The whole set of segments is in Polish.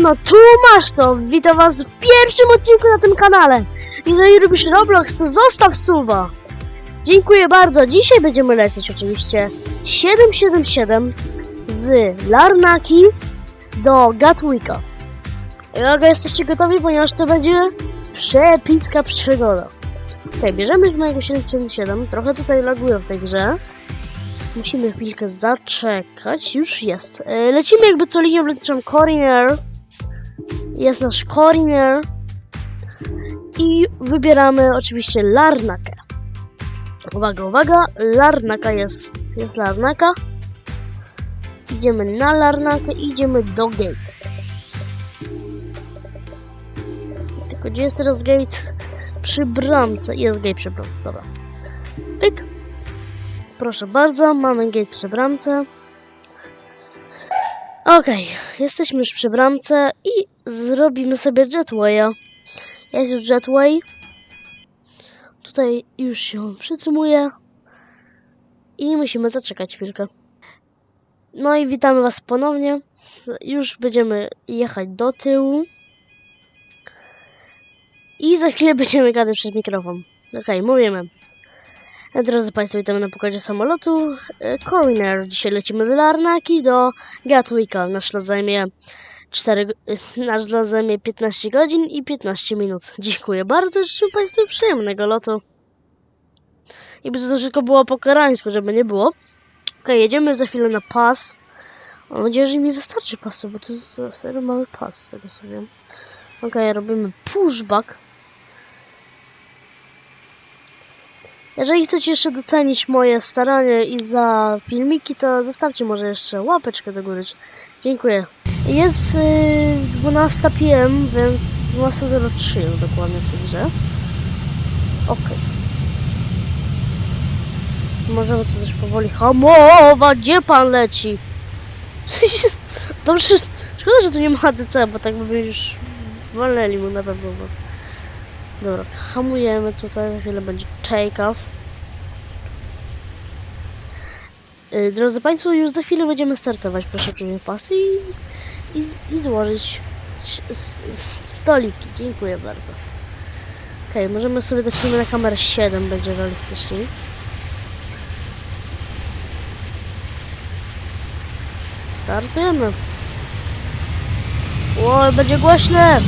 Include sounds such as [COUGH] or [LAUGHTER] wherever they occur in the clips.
Siemano, tu masz to! Witam was w pierwszym odcinku na tym kanale. Jeżeli lubisz Roblox, to zostaw suba. Dziękuję bardzo. Dzisiaj będziemy lecieć oczywiście 777 z Larnaki do Gatwicka. Uwaga, jesteście gotowi, ponieważ to będzie przepicka przygoda. Okej, bierzemy mojego 777. Trochę tutaj laguję w tej grze. Musimy chwilkę zaczekać. Już jest. E, Lecimy jakby co linią leczą Coroner. Jest nasz Coroner. I wybieramy oczywiście Larnakę. Uwaga, uwaga. Larnaka jest. Jest Larnaka. Idziemy na Larnakę. Idziemy do gate. Tylko gdzie jest teraz gate? Przy bramce. Jest gate przy bramce, dobra. Pyk. Proszę bardzo, mamy gate przy bramce. Okej, jesteśmy już przy bramce i zrobimy sobie jetwaya. Jest już jetway. Tutaj już się przycumuje. I musimy zaczekać chwilkę. No i witamy Was ponownie. Już będziemy jechać do tyłu. I za chwilę będziemy gadać przez mikrofon. Okej, mówimy. Drodzy Państwo, witamy na pokładzie samolotu e, Coroner. Dzisiaj lecimy z Larnaki do Gatwicka. Nasz lot zajmie 4, go- e, nasz lot zajmie 15 godzin i 15 minut. Dziękuję bardzo, życzę Państwu przyjemnego lotu. I by to tylko było po koreańsku, żeby nie było. Okej, jedziemy za chwilę na pas. Mam nadzieję, że mi wystarczy pasu, bo to jest serio mały pas, z tego co wiem. Okej, robimy pushback. Jeżeli chcecie jeszcze docenić moje staranie i za filmiki, to zostawcie może jeszcze łapeczkę do góry. Dziękuję. Jest yy, 12 PM, więc 12.03 jest dokładnie w tej grze. Okej. Możemy tu też powoli hamować. Gdzie pan leci? [LAUGHS] Dobrze, szkoda, że tu nie ma ADC, bo tak by już walnęli mu na pewno. Dobra, hamujemy tutaj, za chwilę będzie take-off. Yy, Drodzy Państwo, już za chwilę będziemy startować. Proszę przyjąć pasy i, i, i złożyć stoliki. Dziękuję bardzo. Okej, możemy sobie dać na kamerę 7, będzie realistyczniej. Startujemy. O, będzie głośne!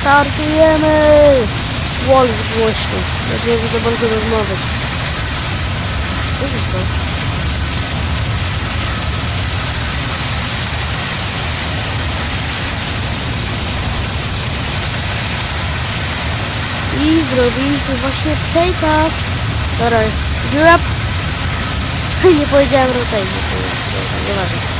Startujemy! Wall głośno. Nadzieję, że to bardzo. Co jest to? I zrobiliśmy właśnie take-off. Dobra, drop. [LAUGHS] Nie powiedziałem rotate, nieważne.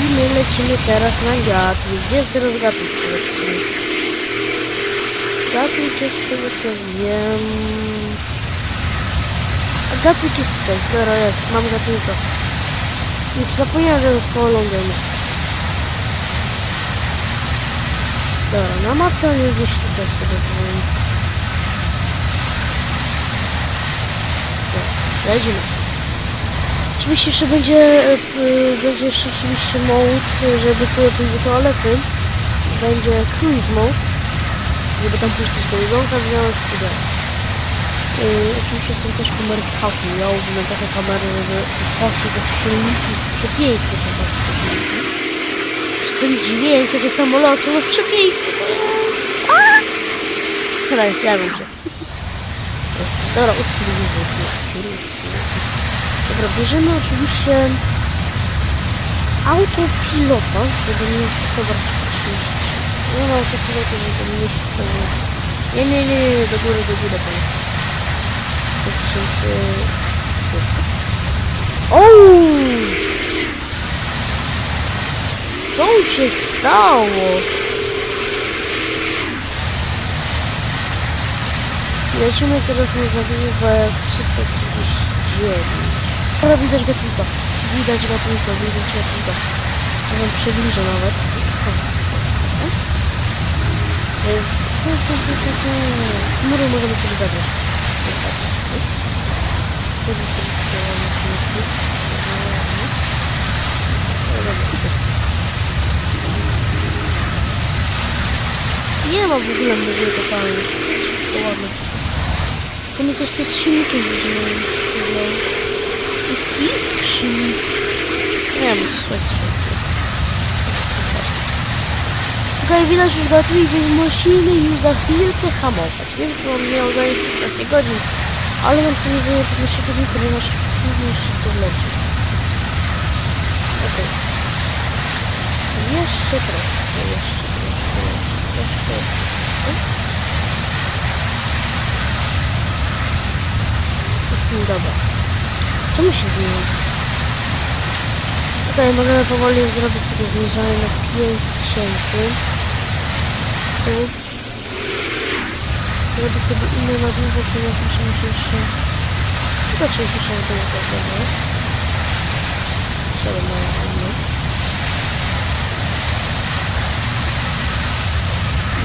I my lecimy teraz na Gatwick. Gdzie jest teraz Gatwick? Jest z tego co wiem... Gatwick jest tutaj. Dobra, jest. Mam Gatwicka. Już zapomniałem, że jest koło Londynu. Dobra, na on jest gdzieś tutaj z co wiem. Dobra, lecimy. Oczywiście jeszcze będzie, e, będzie jeszcze oczywiście mode, żeby sobie pójść do toalety. Będzie cruise mode, żeby tam puścić do jedzonka, wziąć i tak. Yy, oczywiście są też kamery w haku. Ja używam takie kamery, żeby poszły do silniki. Przepiękne są takie silniki. Z tym dźwięk tego samolotu, no przepiękny to jest. Dobra, zjadłem się. Dobra, uspokójmy Dobra, bierzemy oczywiście autopilota, żeby nie stosować Nie ma autopilota, żeby nie stosować. Nie, nie, nie, nie, nie, do góry, do góry, pan. 2000... Ouu! Co się stało? Lecimy teraz na zawiełę 339. Dobra, widać gatunka. Widać gatunka, widać gatunka. Ja wam przybliżę nawet. Chmury możemy sobie zabrać. Nie ma w ogóle mgły totalnie. To ładne. To mi coś silnikiem widziałem. Jest iskrzy. Nie wiem, słuchajcie. Tutaj widać już batterii, więc musimy już za chwilkę hamować. Wiem, że on miał zająć 15 godzin, ale mam sobie zajęło 15 godzin, ponieważ później szybko wleci. Okej. Jeszcze troszkę, jeszcze troszkę, jeszcze troszkę. Dobra. Czemu się zmieniło? Tutaj możemy powoli zrobić sobie zniżanie na 5000. Tu. Zrobię sobie inne na długo, ponieważ musimy się jeszcze... Chyba 60 to jest dobrze. Trzeba na inne.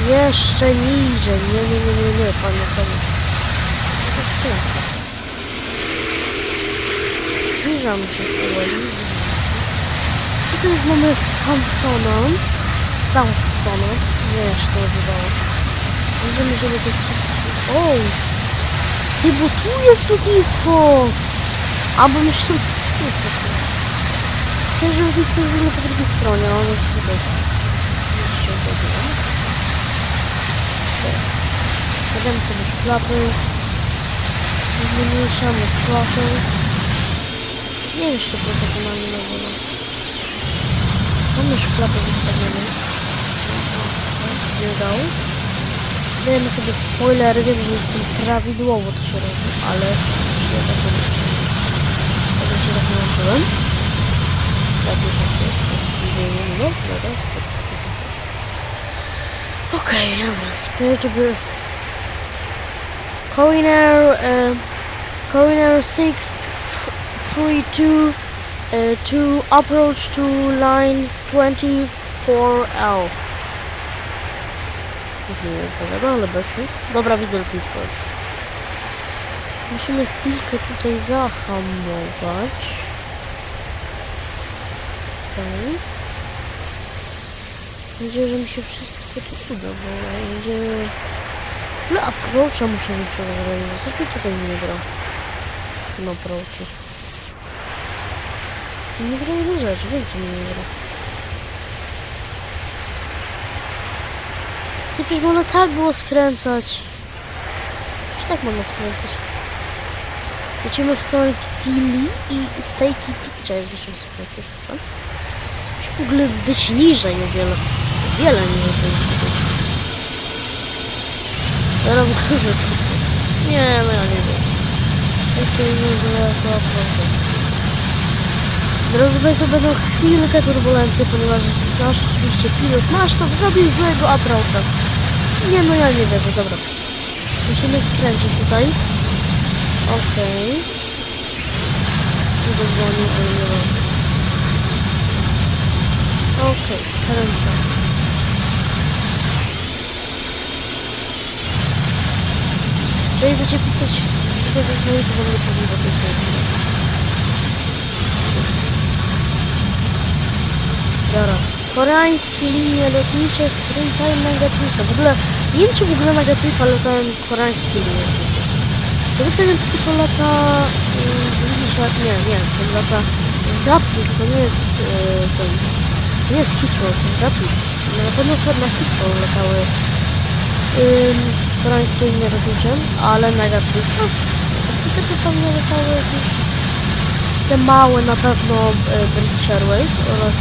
Jeszcze niżej. Nie, nie, nie, nie, nie, panie, panie. To jest piękne. Zbliżamy się powoli. Tutaj już mamy Hamptona. Southtona. Nie wiem, się to nazywało. Możemy, żeby to. O! Ty, bo tu jest lotnisko! A, bo myślę, tu jest lotnisko. Myślę, że lotnisko jest po drugiej stronie, a ono jest tutaj. Jeszcze godzina. Stawiamy sobie szklapy. Zmniejszamy szklapy. Nie jeszcze profesjonalnie na wolę. Mamy szklapy wystawione. Nie udało. Dajemy sobie spoilery, wiem, jestem prawidłowo to się robi, ale tak się tak nauczyłem. Tak już nie no, dobra. Okej, dobra, sprawdź, żeby... Coiner, Coiner 6 3 2 uh, to approach to line 24L. Nie odpowiada, ale bez nic. Dobra, widzę lotnisko jest. Musimy chwilkę tutaj zahamować. Okej. Nadzieję, że mi się wszystko tu uda, bo będzie... No approacha muszę mieć przeważenie. Co tu tutaj nie gra? No approachu. Nie gra jedna rzecz, wiem mi nie gra. Ty przecież można tak było skręcać. Czy tak można skręcać? Lecimy w stronę Tilly i Stejki Tikcia jest wyższym sklepie. Musi w ogóle być niżej o wiele. O wiele niżej. Teraz może Nie, no ja nie wiem. Jeszcze nie wiem, to naprawdę. Drodzy Państwo, będą chwilkę turbulencje, ponieważ nasz oczywiście pilot nasz to zrobił złego approacha. Nie, no ja nie wierzę, dobra. Musimy skręcić tutaj. Okej. Tu dzwonię, bo nie mam. Okej, skręcam. Jeżeli chcecie pisać, to zadzwonię, to będę pewnie do tej. Dobra. Koreańskie linie lotnicze skręcają na Gatwifa. W ogóle, nie wiem czy w ogóle na Gatwifa latają koreańskie linie lotnicze. To wiecie, że tylko lata... Yy, nie, nie, to lata Gatwick, to nie jest... Yy, ten, to nie jest Heathrow, to jest Gatwick. No, Na pewno na Heathrow latały yy, koreańskie linie lotnicze, ale na Gatwick, no, Gatwick to tam nie latały jakieś te małe na pewno British Airways oraz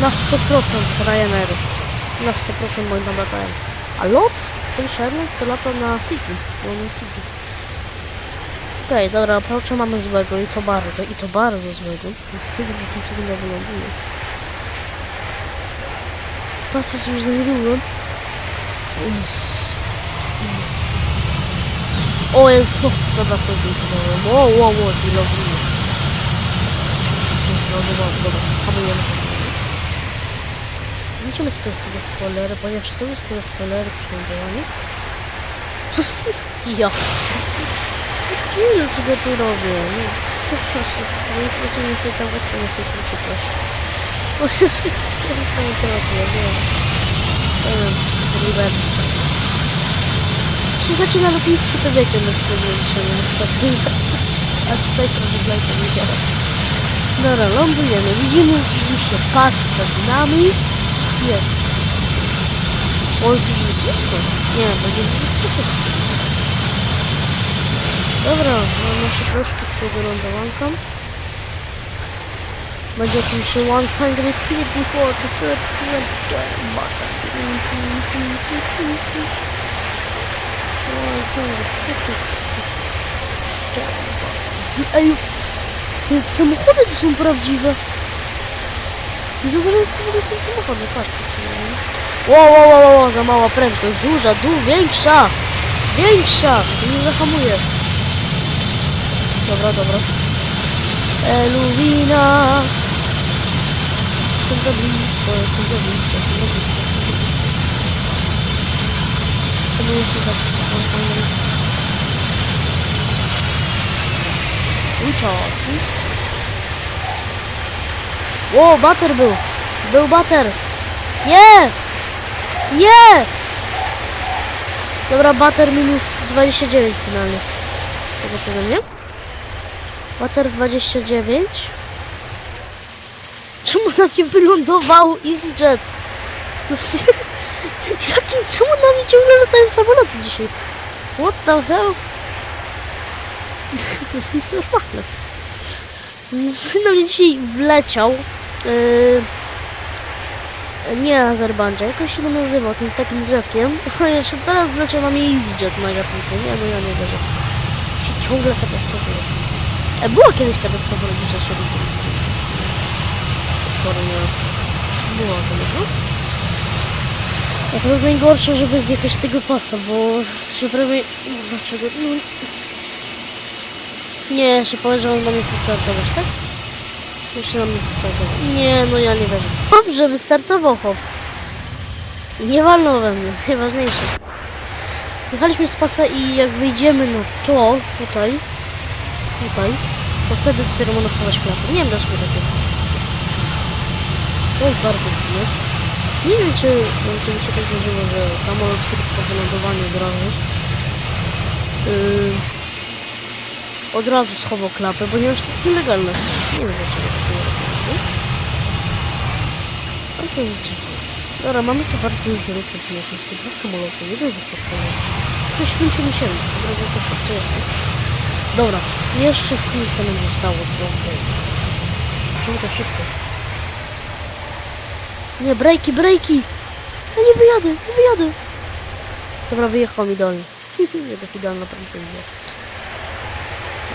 na 100% Ryanair. Na 100% moim latają. A lot? British Airways to lata na City. London City. Okej, okay, dobra, approacha mamy złego i to bardzo, i to bardzo złego. Z tego niczego nie wyląduje. Pasaż już za niedługo. O, jest, dobra, to jest to Wow, wow, wow, i ląduje. Dobra, hamujemy. Musimy sprawdzić sobie spoilery, ponieważ to jest tyle spoilery przy tym działaniu. ja. [LAUGHS] Nie wiem, co ja tu robię. Nie. Przepraszam, nie mi się tam właśnie nie chcę przeczytać. Bo już nie chcę mi teraz nie wiem. Nie wiem, River. Przyjdziecie na lotnisko, to wiecie, na co się nie A tutaj trochę blajka nie działa. Dobra, lądujemy. Widzimy oczywiście pas przed nami. Jest. On jest blisko. Nie, będzie blisko. Dobra, mam nasze troszkę tego lądowanką. Będzie jakimś 100 feet before the third Ej, te samochody tu są prawdziwe. Nie zauważyłem, w ogóle są samochody, patrzcie. Wow, wow, wow, wow, za mała prędkość, duża, du, większa, większa, nie zahamuje. Dobra, dobra. Eluwina. Jestem za blisko, jestem za blisko, jestem za blisko. To mnie się tak Uciął. Ło, bater był. Był bater. Nie! Nie! Dobra, bater minus 29 finalnie. Tego co we mnie? Bater 29. Czemu na mnie wylądował EasyJet? To jest... [LAUGHS] Jakim... Czemu na mnie ciągle latają samoloty dzisiaj? What the hell? [LAUGHS] To jest nienormalne. Na mnie dzisiaj wleciał... Yy... Nie Azerbejdżan, jakoś się to nazywał, tym takim drzewkiem. [LAUGHS] Jeszcze teraz na mnie EasyJet mega piękny. Nie, no ja nie wierzę. Się ciągle katastrofuje. E, była kiedyś katastrofa lotnicza w świecie. Spory nie Była kiedyś, no? A to jest najgorsze, żeby zjechać tego pasa, bo się prawie... Dlaczego? No... Nie, się powiem, że on na chce startować, tak? Jeszcze na mnie chce startować. Nie, no ja nie wierzę. Dobrze, wystartował hop. Nie walnął we mnie, najważniejsze. Jechaliśmy z pasa i jak wyjdziemy na to, tutaj, tutaj, to wtedy dopiero można schować klapę. Nie wiem dlaczego tak jest. To jest bardzo dziwne. Nie wiem czy no, kiedyś się tak zdarzyło, że samolot kiedyś po wylądowaniu razu yy, od razu schował klapę, ponieważ to jest nielegalne. Nie wiem dlaczego tak nie robią. Ale to jest dziwne. Dobra, mamy tu bardzo duży ruch lotniczy, dwa samoloty, jeden wyskoczony. To 77, od razu to faktycznie. Dobra, jeszcze chwilkę nam zostało trochę. Czemu to szybko? Nie, brejki, brejki! Ja nie wyjadę, nie wyjadę! Dobra, wyjechał mi dolny. [LAUGHS] nie, to idealna prędkość.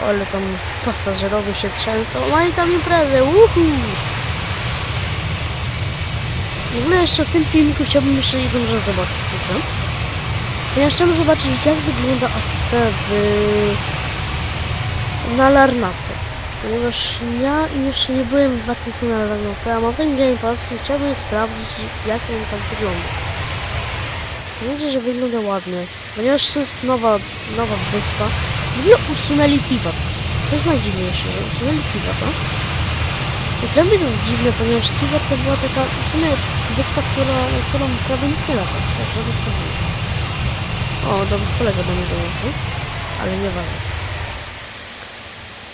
Ale tam pasażerowie się trzęsą, mają tam imprezę, uhu! W ogóle jeszcze w tym filmiku chciałbym jeszcze jedną rzecz zobaczyć, prawda? Ja chciałbym zobaczyć, jak wygląda akcja w... na Larnace. Ponieważ ja jeszcze nie byłem w wakacje na Larnace, a mam ten Game Pass i chciałbym sprawdzić, jak on tam wygląda. Wiecie, że wygląda ładnie, ponieważ to jest nowa, nowa wyspa. Ogóle usunęli Tibat. To jest najdziwniejsze, że usunęli no? I dla mnie to jest dziwne, ponieważ Tibat to była taka, w sumie która, którą prawie nikt nie lata. Tak, to o, dobry kolega do mnie dołączył, ale nieważne.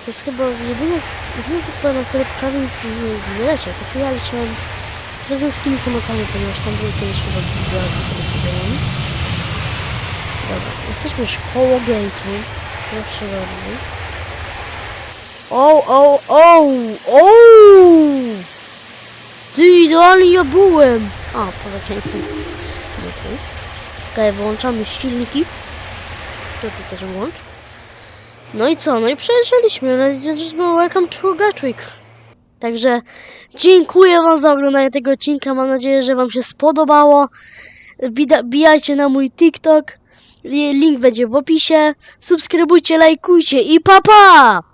To jest chyba jedyna, jedyna wyspa, na której prawie nikt nie, nie leciał. Tylko ja leciałem prezydenckimi samolotami, ponieważ tam były kiedyś chyba dwa telecyjami. Dobra, jesteśmy już koło gate'u. Proszę bardzo. O, o, o, o! Ty idealnie ja byłem! A, poza tu? Okej, wyłączamy silniki. To tu też włącz. No i co? No i and gentlemen, welcome to Gatwick. Także dziękuję Wam za oglądanie tego odcinka. Mam nadzieję, że Wam się spodobało. Bida- Bijajcie na mój TikTok. Li- Link będzie w opisie. Subskrybujcie, lajkujcie i pa pa!